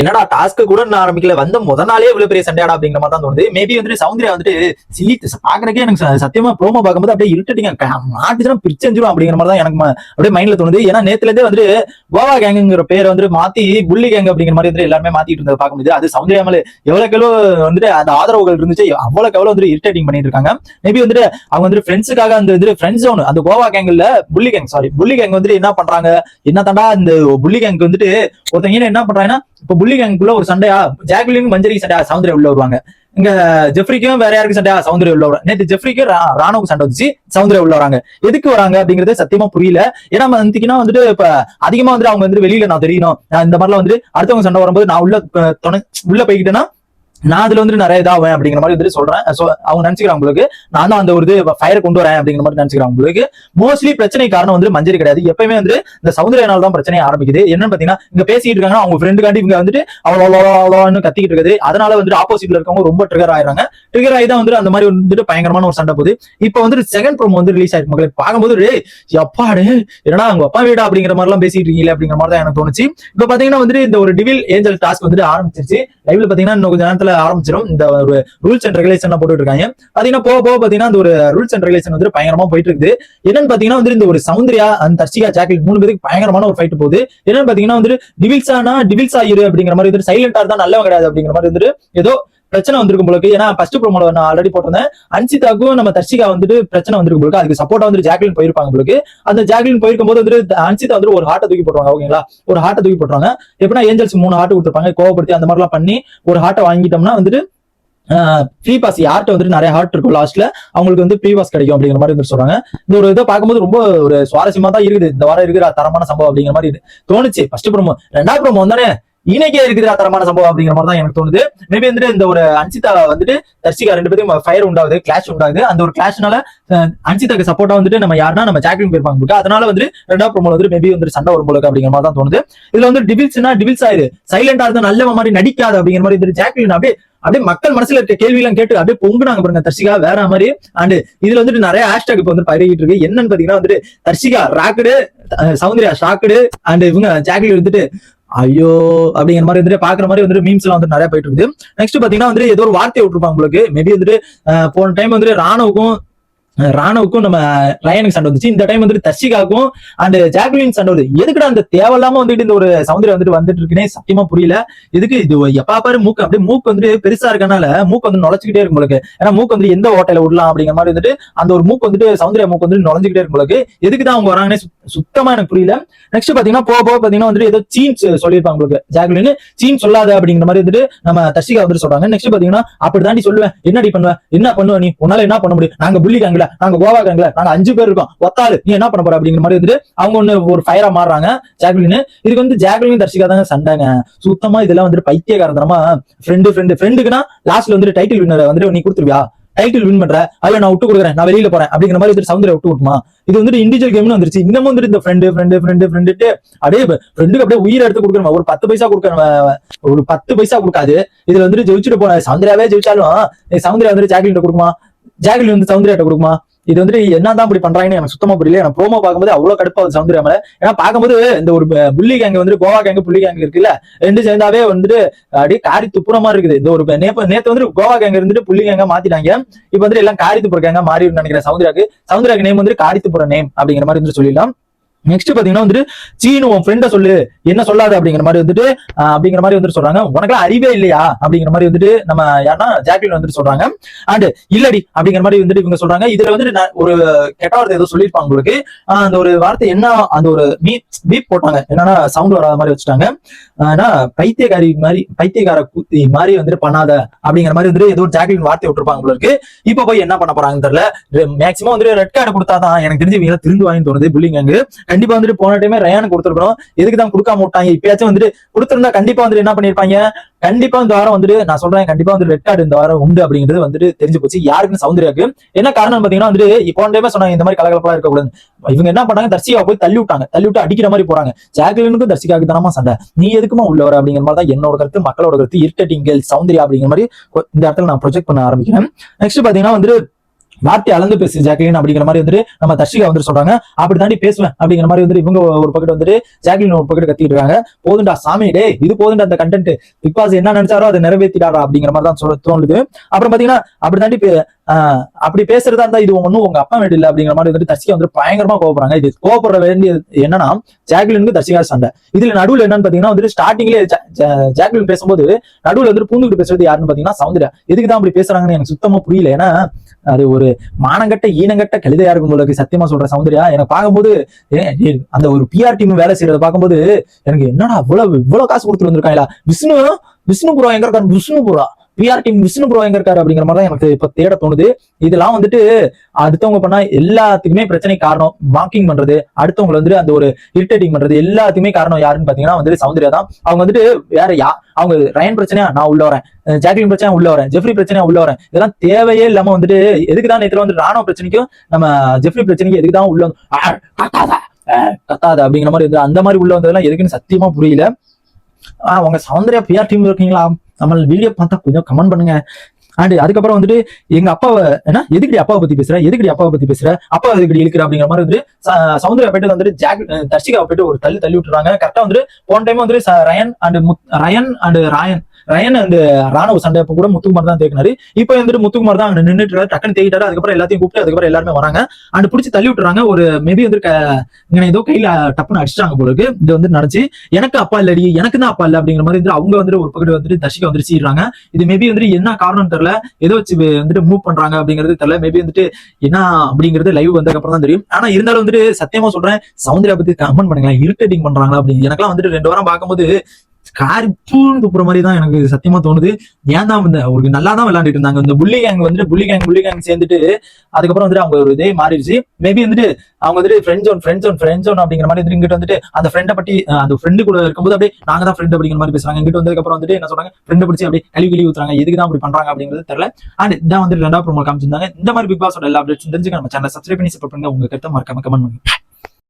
என்னடா டாஸ்க் கூட நான் ஆரம்பிக்கல வந்த முத நாளே இவ்வளவு பெரிய சண்டையாடா அப்படிங்கிற மாதிரி தான் தோணுது. மேபி வந்துட்டு சௌந்தர்யா வந்துட்டு சில்லி பாக்குறக்கே எனக்கு சத்தியமா ப்ரோமோ பார்க்கும்போது அப்படியே இருட்டுட்டிங்க மாட்டுச்சுன்னா பிரிச்சஞ்சிரும் அப்படிங்கிற மாதிரி தான் எனக்கு அப்படியே மைண்ட்ல தோணுது. ஏன்னா நேத்துல இருந்தே வந்துட்டு கோவா கேங்குங்கிற பேரை வந்துட்டு மாத்தி புள்ளி கேங் அப்படிங்கிற மாதிரி வந்துட்டு எல்லாருமே மாத்திட்டு இருந்தது பார்க்க முடியுது அது சௌந்தர்யா மேல எவ்வளவுக்கு வந்துட்டு அந்த ஆதரவுகள் இருந்துச்சு அவ்வளவு எவ்வளவு வந்துட்டு இரிட்டேட்டிங் பண்ணிட்டு இருக்காங்க. மேபி வந்துட்டு அவங்க வந்துட்டு ஃப்ரெண்ட்ஸுக்காக அந்த இது ஃப்ரெண்ட்ஸ் ஜோன் அந்த கோவா கேங்ல புள்ளி கேங் சாரி புள்ளி கேங் வந்துட்டு என்ன பண்றாங்க? என்ன தாண்டா இந்த புள்ளி கேங்க் வந்துட்டு ஒருத்தங்க என்ன பண்றாங்கன்னா இப்ப புள்ளி கேங்குள்ள ஒரு சண்டையா ஜாக்லின் மஞ்சரிக்கும் சண்டையா சௌந்தர்யா உள்ள வருவாங்க. இங்க ஜெஃப்ரிக்கும் வேற யாருக்கும் சண்டையா சௌந்தர்யா உள்ள வரும் நேற்று ஜெஃப்ரிக்கு ராணுவ சண்டை வந்துச்சு சௌந்தர்யா உள்ள வராங்க. எதுக்கு வராங்க அப்படிங்கறது சத்தியமா புரியல. ஏன்னா வந்துக்கினா வந்துட்டு இப்ப அதிகமா வந்துட்டு அவங்க வந்து வெளியில நான் தெரியணும். இந்த மாதிரிலாம் வந்துட்டு அடுத்தவங்க சண்டை வரும்போது நான் உள்ள துணை உள்ள போய்கிட்டேன்னா நான் அதுல வந்துட்டு நிறைய இதாவேன் அப்படிங்கிற மாதிரி வந்துட்டு சொல்றேன். So, அவங்க நினைச்சுக்கிறாங்க உங்களுக்கு நான் தான் அந்த ஒரு இது ஃபயரை கொண்டு வரேன் அப்படிங்கிற மாதிரி நினைச்சுக்கிறாங்க உங்களுக்கு. மோஸ்ட்லி பிரச்சனை காரணம் வந்து மஞ்சரி கிடையாது. எப்பயுமே வந்து இந்த சௌந்தர்யனால தான் பிரச்சனை ஆரம்பிக்குது. என்னன்னு பாத்தீங்கன்னா இங்க பேசிட்டு இருக்காங்க அவங்க ஃப்ரெண்டுக்காண்டி இவங்க வந்துட்டு அவ்வளோ அவ்வளோ அவ்வளோன்னு கத்திக்கிட்டு இருக்குது. அதனால வந்துட்டு ஆப்போசிட்ல இருக்கவங்க ரொம்ப ட்ரிகர் ஆயிடுறாங்க. ட்ரிகர் ஆகி தான் வந்துட்டு அந்த மாதிரி வந்துட்டு பயங்கரமான ஒரு சண்டை போகுது. இப்போ வந்துட்டு செகண்ட் ப்ரோம் வந்து ரிலீஸ் ஆயிருக்கு. மக்களை பார்க்கும்போது எப்பாடு? என்னடா அவங்க அப்பா வீடா? அப்படிங்கிற மாதிரி எல்லாம் பேசிட்டு இருக்கீங்களே அப்படிங்கிற மாதிரி தான் எனக்கு தோணுச்சு. இப்போ பாத்தீங்கன்னா வந்துட்டு இந்த ஒரு டிவில் ஏஞ்சல் டாஸ்க் வந்துட்டு ஆரம்பிச்சிருச்சு. லைவ்ல பாத்தீங்கன்னா இன்னும் கொஞ்ச நேரத்துல ஆரம்பிச்சிடும் இந்த ஒரு ரூல்ஸ் அண்ட் ரெகுலேஷன் போட்டு இருக்காங்க. பாத்தீங்கன்னா போக போக பாத்தீங்கன்னா அந்த ஒரு ரூல்ஸ் அண்ட் ரெகுலேஷன் வந்து பயங்கரமா போயிட்டு இருக்குது என்னன்னு பாத்தீங்கன்னா வந்து இந்த ஒரு சௌந்தர்யா அந்த தர்ஷிகா ஜாக்கெட் மூணு பேருக்கு பயங்கரமான ஒரு ஃபைட் போகுது. என்னன்னு பாத்தீங்கன்னா வந்து டிவில்ஸானா டிவில்ஸ் ஆயிரு அப்படிங்கிற மாதிரி வந்து சைலண்டா இருந்தா நல்லவன் கிடையாது அப்படிங்கிற மாதிரி வந்துட்டு ஏதோ பிரச்சனை வந்திருக்கும் போலக்கு ஏன்னா ஃபர்ஸ்ட் ப்ரோமோல நான் ஆல்ரெடி போட்டிருந்தேன். அன்சிதாக்கும் நம்ம தர்ஷிகா வந்துட்டு பிரச்சனை வந்திருக்கும் போலக்கு அதுக்கு சப்போர்ட்டா வந்து ஜாக்லின் போயிருப்பாங்க போல அந்த ஜாக்லின் போயிருக்கும் போது வந்துட்டு அன்சிதா வந்து ஒரு ஹார்ட்டை தூக்கி போடுவாங்க ஓகேங்களா ஒரு ஹார்ட்டை தூக்கி போடுறாங்க எப்படின்னா ஏஞ்சல்ஸ் மூணு ஹார்ட் கொடுத்துருப்பாங்க. கோவப்படுத்தி அந்த மாதிரிலாம் பண்ணி ஒரு ஹார்ட்டை வாங்கிட்டோம்னா வந்துட்டு ஃப்ரீ பாஸ் யார்கிட்ட வந்துட்டு நிறைய ஹார்ட் இருக்கும் லாஸ்ட்ல அவங்களுக்கு வந்து ஃப்ரீ பாஸ் கிடைக்கும் அப்படிங்கிற மாதிரி வந்து சொல்றாங்க. இந்த ஒரு இதை பார்க்கும்போது ரொம்ப ஒரு சுவாரஸ்யமா தான் இருக்குது. இந்த வாரம் இருக்கிற தரமான சம்பவம் அப்படிங்கிற மாதிரி தோணுச்சு. ஃபர்ஸ்ட் ப்ரோமோ ரெண்டாவது ப்ரோமோ வந்தானே இன்னைக்கே இருக்கிற தரமான சம்பவம் அப்படிங்கிற மாதிரி தான் எனக்கு தோணுது. மேபி வந்துட்டு இந்த ஒரு அன்சிதா வந்துட்டு தர்ஷிகா ரெண்டு பேரும் ஃபயர் உண்டாகுது கிளாஷ் உண்டாகுது. அந்த ஒரு கிளாஷ்னால அன்சிதாக்கு சப்போர்ட்டா வந்துட்டு நம்ம யாருன்னா நம்ம ஜாக்லின் போயிருப்பாங்க போட்டு அதனால வந்து ரெண்டாவது ப்ரோமோல வந்து மேபி வந்து சண்டை வரும் போல அப்படிங்கிற மாதிரி தான் தோணுது. இதுல வந்து டிவில்ஸ்னா டிவில்ஸ் ஆயிரு. சைலண்டா இருந்தா நல்ல மாதிரி நடிக்காது அப்படிங்கிற மாதிரி வந்துட்டு ஜாக்லின் அப்படியே அப்படியே மக்கள் மனசுல இருக்க கேள்வி எல்லாம் கேட்டு அப்படியே பொங்குனாங்க பாருங்க தர்ஷிகா வேற மாதிரி. அண்ட் இதுல வந்துட்டு நிறைய ஹேஷ்டாக் இப்ப வந்து பரவிட்டு இருக்கு. என்னன்னு பாத்தீங்கன்னா வந்துட்டு Dharshika rocked Soundarya shocked and இவங்க ஜாக்லின் வந்துட்டு ஐயோ அப்படிங்கிற மாதிரி வந்துட்டு பாக்குற மாதிரி வந்துட்டு மீம்ஸ் எல்லாம் வந்து நிறைய போயிட்டு இருக்குது. நெக்ஸ்ட் பாத்தீங்கன்னா வந்துட்டு ஏதோ ஒரு வார்த்தை விட்டுருப்பாங்க உங்களுக்கு. மேபி வந்துட்டு போன டைம் வந்துட்டு ராணுவக்கும் ராணுவுக்கும் நம்ம ரயனுக்கு சண்டை வந்துச்சு. இந்த டைம் வந்துட்டு தர்ஷிகாவுக்கும் அண்ட் ஜாக்லின் சண்டை வருது. எதுக்குடா அந்த தேவையில்லாம வந்துட்டு இந்த ஒரு சௌந்தர்யா வந்துட்டு வந்துட்டு இருக்குன்னே சத்தியமா புரியல. எதுக்கு இது எப்பா பாரு மூக்கு அப்படியே மூக்கு வந்துட்டு பெருசா இருக்கனால மூக்கு வந்து நுழைச்சிக்கிட்டே இருக்கும் உங்களுக்கு ஏன்னா மூக்கு வந்து எந்த ஓட்டையில விடலாம் அப்படிங்கிற மாதிரி வந்துட்டு அந்த ஒரு மூக்கு வந்துட்டு சவுந்தரிய மூக்கு வந்துட்டு நுழைஞ்சிக்கிட்டே இருக்கும் உங்களுக்கு எதுக்கு தான் அவங்க வராங்கன்னே சுத்தமா எனக்கு புரியல. நெக்ஸ்ட் பாத்தீங்கன்னா போக போக பாத்தீங்கன்னா வந்துட்டு ஏதோ சீன்ஸ் சொல்லியிருப்பாங்க உங்களுக்கு ஜாக்லின் சீன் சொல்லாத அப்படிங்கிற மாதிரி வந்துட்டு நம்ம தர்ஷிகா வந்துட்டு சொல்றாங்க. நெக்ஸ்ட் பாத்தீங்கன்னா அப்படி தாண்டி சொல்லுவேன். என்னடி பண்ணுவேன் என்ன பண்ணுவ நீ? உன்னால என்ன பண்ண முடியும்? நாங்க புள்ளி கேங்கல நாங்க கோவா கேங்ல நாங்க அஞ்சு பேர் இருக்கோம். ஒத்தாளு நீ என்ன பண்ண போற அப்படிங்கிற மாதிரி வந்துட்டு அவங்க ஒண்ணு ஒரு ஃபயரா மாறுறாங்க. ஜாக்லின் இதுக்கு வந்து ஜாக்லின் தர்ஷிகா தாங்க சண்டைங்க. சுத்தமா இதெல்லாம் வந்துட்டு பைத்தியகாரந்தரமா ஃப்ரெண்டு ஃப்ரெண்டு ஃப்ரெண்டுக்குன்னா லாஸ்ட்ல வந்துட்டு டைட்டில் வின்னர் வந்துட்டு நீ கொடுத்துருவியா? டைட்டில் வின் பண்ற. அதுல நான் விட்டு கொடுக்குறேன். நான் வெளியில போறேன். அப்படிங்கிற மாதிரி வந்துட்டு சவுந்தர விட்டு விட்டுமா இது வந்துட்டு இண்டிவிஜுவல் கேம்னு வந்துருச்சு. இன்னமும் வந்துட்டு இந்த ஃப்ரெண்டு ஃப்ரெண்டு ஃப்ரெண்டு ஃப்ரெண்டுட்டு அப்படியே ஃப்ரெண்டுக்கு அப்படியே உயிரை எடுத்து கொடுக்குறோம் ஒரு பத்து பைசா கொடுக்குறோம் ஒரு பத்து பைசா கொடுக்காது. இதுல வந்துட்டு ஜெயிச்சுட்டு போன சவுந்தராவே ஜெயிச்சாலும் சவுந்தரா வந்துட்டு ஜாக்லின் கொடுக்குமா? ஜாக்லின் வந்து சௌந்தர்யாட்ட கொடுக்குமா? இது வந்துட்டு என்னதான் இப்படி பண்றாங்கன்னு எனக்கு சுத்தமா புரியல. எனக்கு ப்ரோமோ பார்க்கும்போது அவ்வளவு கடுப்பா வந்து சௌந்தர்யா மேல. ஏன்னா பார்க்கும்போது இந்த ஒரு புள்ளி கேங்க வந்து கோவா கேங்க புள்ளி கேங்க இருக்குல்ல ரெண்டு சேர்ந்தாவே வந்துட்டு அப்படியே காரி துப்புற மாதிரி இருக்குது. இந்த ஒரு நேப்ப நேத்து வந்து கோவா கேங்க இருந்துட்டு புள்ளி கேங்க மாத்திட்டாங்க. இப்ப வந்துட்டு எல்லாம் காரி துப்புற கேங்க மாறி நினைக்கிறேன் சௌந்தர்யாக்கு சௌந்தர்யாக்கு நேம் வந்துட்டு காரி துப்புற நேம் அப்படிங்கிற மாதிரி வந்து சொல்லிடலாம். நெக்ஸ்ட் பாத்தீங்கன்னா வந்துட்டு சீனு உன் ஃப்ரெண்ட சொல்லு என்ன சொல்லாது அப்படிங்கிற மாதிரி வந்துட்டு அப்படிங்கிற மாதிரி வந்துட்டு சொல்றாங்க. உனக்கெல்லாம் அறிவே இல்லையா? அப்படிங்கிற மாதிரி வந்துட்டு நம்ம யாருன்னா ஜாக்லின் வந்துட்டு சொல்றாங்க. அண்ட் இல்லடி அப்படிங்கிற மாதிரி வந்துட்டு இவங்க சொல்றாங்க. இதுல வந்துட்டு நான் ஒரு கெட்ட வார்த்தை ஏதோ சொல்லியிருப்பாங்க உங்களுக்கு. அந்த ஒரு வார்த்தை என்ன அந்த ஒரு மீ பீப் போட்டாங்க. என்னன்னா சவுண்ட் வராத மாதிரி வச்சுட்டாங்க. ஆனா பைத்தியக்காரி மாதிரி பைத்தியக்கார கூத்தி மாதிரி வந்துட்டு பண்ணாத அப்படிங்கிற மாதிரி வந்துட்டு ஏதோ ஒரு ஜாக்லின் வார்த்தை விட்டுருப்பாங்க உங்களுக்கு இப்ப போய் என்ன பண்ண போறாங்கன்னு தெரியல. மேக்சிமம் வந்துட்டு ரெட் கார்டு கொடுத்தாதான். எனக்கு தெரிஞ்சு இவங்க திருந்துவாங்கன்னு தோணுது புள்ளிங்க கண்டிப்பா வந்துட்டு போன டைமே ரயானுக்கு கொடுத்துருக்கணும். எதுக்கு தான் கொடுக்காம விட்டாங்க? இப்பயாச்சும் வந்துட்டு கொடுத்துருந்தா கண்டிப்பா வந்துட்டு என்ன பண்ணிருப்பாங்க? கண்டிப்பா இந்த வாரம் வந்துட்டு நான் சொல்றேன் கண்டிப்பா வந்து ரெட் கார்டு இந்த வாரம் உண்டு அப்படிங்கிறது வந்துட்டு தெரிஞ்சு போச்சு. யாருக்குன்னு சௌந்தர்யாக்கு என்ன காரணம் பாத்தீங்கன்னா வந்துட்டு இப்போ டைமே சொன்னாங்க இந்த மாதிரி கலகலப்பா இருக்கக்கூடாது இவங்க என்ன பண்ணாங்க? தர்சிகா போய் தள்ளி விட்டாங்க. தள்ளி விட்டு அடிக்கிற மாதிரி போறாங்க. ஜாக்லினுக்கும் தர்சிகாவுக்கு தானமா சண்டை. நீ எதுக்குமா உள்ள வர அப்படிங்கிற மாதிரி தான் என்னோட கருத்து மக்களோட கருத்து இருக்கட்டிங்கல் சௌந்தர்யா அப்படிங்கிற மாதிரி இந்த இடத்துல நான் ப்ரொஜெக்ட் பண்ண ஆரம்பிக்கிறேன். நெக்ஸ்ட் பாத்தீங்கன்னா வந்துட்டு வார்த்தை அளந்து பேசு ஜாக்லின் அப்படிங்கிற மாதிரி வந்துட்டு நம்ம தர்ஷிகா வந்துட்டு சொல்றாங்க. அப்படி தாண்டி பேசுவேன் அப்படிங்கிற மாதிரி வந்துட்டு இவங்க ஒரு பக்கெட் வந்துட்டு ஜாக்லின் ஒரு பக்கெட் கத்திட்டு இருக்காங்க. போதுண்டா சாமி டே இது போதுண்டா அந்த கண்டென்ட் பிக் பாஸ் என்ன நினைச்சாரோ அதை நிறைவேற்றிடாரா அப்படிங்கிற மாதிரி தான் சொல்ல தோணுது. அப்புறம் பாத்தீங்கன்னா அப்படி தாண்டி பே- ஆஹ் அப்படி பேசுறதா இருந்தா இது ஒண்ணும் உங்க அப்பா வீடு இல்லை அப்படிங்கிற மாதிரி வந்துட்டு தர்ஷிகா வந்து பயங்கரமா கோவப்படுறாங்க. இது கோபப்பட வேண்டியது என்னன்னா ஜாக்லினுக்கு தர்ஷிகா சண்டை. இதுல நடுவுல என்னன்னு பாத்தீங்கன்னா வந்துட்டு ஸ்டார்டிங்லேயே ஜாக்லின் பேசும்போது நடுவுல வந்துட்டு பூந்துக்கிட்டு பேசுறது யாருன்னு பாத்தீங்கன்னா சௌந்தர்யா. எதுக்கு தான் அப்படி பேசுறாங்கன்னு எனக்கு சுத்தமா புரியல. ஏன்னா அது ஒரு மானங்கட்ட ஈனங்கட்ட கழுதையா இருக்கும் போல சத்தியமா சொல்ற சௌந்தர்யா. எனக்கு பார்க்கும்போது அந்த ஒரு பிஆர் டீம் வேலை செய்யறத பார்க்கும்போது எனக்கு என்னடா இவ்வளவு இவ்வளவு காசு கொடுத்துட்டு வந்திருக்காங்களா? விஷ்ணு விஷ்ணுபுரம் எங்க இருக்காரு? விஷ்ணுபுரம். பிஆர் டீம் விஷ்ணுபுரம் எங்க இருக்காரு அப்படிங்கிற மாதிரி தான் எனக்கு இப்ப தேட தோணுது. இதெல்லாம் வந்துட்டு அடுத்தவங்க பண்ணா எல்லாத்துக்குமே பிரச்சனை காரணம். வாக்கிங் பண்றது அடுத்தவங்களை வந்துட்டு அந்த ஒரு இரிட்டேட்டிங் பண்றது எல்லாத்துக்குமே காரணம் யாருன்னு பாத்தீங்கன்னா வந்துட்டு சௌந்தர்யா தான். அவங்க வந்துட்டு வேற யா அவங்க ரயன் பிரச்சனையா நான் உள்ள வரேன். ஜாக்லின் பிரச்சனை உள்ள வரேன். ஜெஃப்ரி பிரச்சனையா உள்ள வரேன். இதெல்லாம் தேவையே இல்லாம வந்துட்டு எதுக்கு தான் நேத்துல வந்து ராணுவ பிரச்சனைக்கும் நம்ம ஜெஃப்ரி பிரச்சனைக்கு எதுக்கு தான் உள்ள கத்தாத கத்தாத அப்படிங்கிற மாதிரி அந்த மாதிரி உள்ள வந்ததெல்லாம் எதுக்குன்னு சத்தியமா புரியல. ஆஹ் உங்க சௌந்தர்யா பிஆர் டீம் இருக்கீங்களா? நம்ம வீடியோ பார்த்தா கொஞ்சம் கமெண்ட் பண்ணுங்க. அண்ட் அதுக்கப்புறம் வந்துட்டு எங்க அப்பாவை என்ன எதுக்கடி அப்பாவை பத்தி பேசுற? எதுக்கடி அப்பாவை பத்தி பேசுற? அப்பா எதுக்கடி இழுக்கிற அப்படிங்கிற மாதிரி வந்துட்டு சௌந்தர்யா போயிட்டு வந்துட்டு ஜாக் தர்ஷிகாவை போயிட்டு ஒரு தள்ளி தள்ளி விட்டுறாங்க. கரெக்டா வந்துட்டு போன டைம் வந்துட்டு ரயன் அண்ட் ரயன் அண்ட் ராயன் ரயன் அந்த uh, ராணுவ சண்டை அப்ப கூட முத்துக்குமார் தான் தேக்கினாரு. இப்போ வந்துட்டு முத்துக்குமார் தான் அங்க நின்னுட்டு டக்குன்னு தேக்கிட்டாரு. அதுக்கப்புறம் எல்லாத்தையும் கூப்பிட்டு அதுக்கப்புறம் எல்லாருமே வராங்க. அண்ட் பிடிச்சி தள்ளி விட்டுறாங்க. ஒரு மேபி வந்து இங்க ஏதோ கையில டப்புன்னு அடிச்சிட்டாங்க போல இருக்கு இது வந்து நடந்துச்சு. எனக்கு அப்பா இல்லடி. எனக்கு தான் அப்பா இல்ல அப்படிங்கிற மாதிரி வந்து அவங்க வந்துட்டு ஒரு பக்கத்து வந்துட்டு தர்ஷிகா வந்துட்டு சீடுறாங்க இது மேபி வந்துட்டு என்ன காரணம் தெரியல. ஏதோ வச்சு வந்துட்டு மூவ் பண்றாங்க அப்படிங்கிறது தெரியல. மேபி வந்துட்டு என்ன அப்படிங்கிறது லைவ் வந்ததுக்கு அப்புறம் தான் தெரியும். ஆனா இருந்தாலும் வந்துட்டு சத்தியமா சொல்றேன் சௌந்தர்யா பத்தி கமெண்ட் பண்ணுங்களேன். இரிட்டேட்டிங் பண்றாங்களா அப்படின்னு. எனக்கெல்லாம் வந்துட்டு ரெண்டு வாரம் பார்க்கும்போது காரி துப்புற மாதிரி தான் எனக்கு சத்தியமா தோணுது. ஏன் தான் இந்த ஒரு நல்லா தான் விளையாண்டுட்டு இருந்தாங்க. இந்த புள்ளி கேங் வந்துட்டு புள்ளி கேங் புள்ளி கேங் சேர்ந்துட்டு அதுக்கப்புறம் வந்துட்டு அவங்க ஒரு இதே மாறிடுச்சு. மேபி வந்துட்டு அவங்க வந்துட்டு friend zone friend zone friend zone அப்படிங்கிற மாதிரி வந்துட்டு இங்கிட்ட வந்துட்டு அந்த ஃப்ரெண்டை பத்தி அந்த ஃப்ரெண்டு கூட இருக்கும்போது அப்படியே நாங்க தான் ஃப்ரெண்ட் அப்படிங்கிற மாதிரி பேசுறாங்க. இங்கிட்ட வந்ததுக்கு அப்புறம் வந்துட்டு என்ன சொல்றாங்க? ஃப்ரெண்டை பிடிச்சி அப்படியே கழுவி கழுவி ஊத்துறாங்க. எதுக்கு தான் அப்படி பண்றாங்க அப்படிங்கிறது தெரியல. அண்ட் இதான் வந்து ரெண்டாவது ப்ரோமோ காமிச்சிருந்தாங்க. இந்த மாதிரி பிக் பாஸோட எல்லா அப்டேட்ஸ் தெரிஞ்சுக்க நம்ம சேனல் சப்ஸ்கிரைப் பண்ணி சப்போர்ட் பண்ணுங்க. உங்க கருத்தை மறக்காம கமெண்ட் பண்ணுங்க.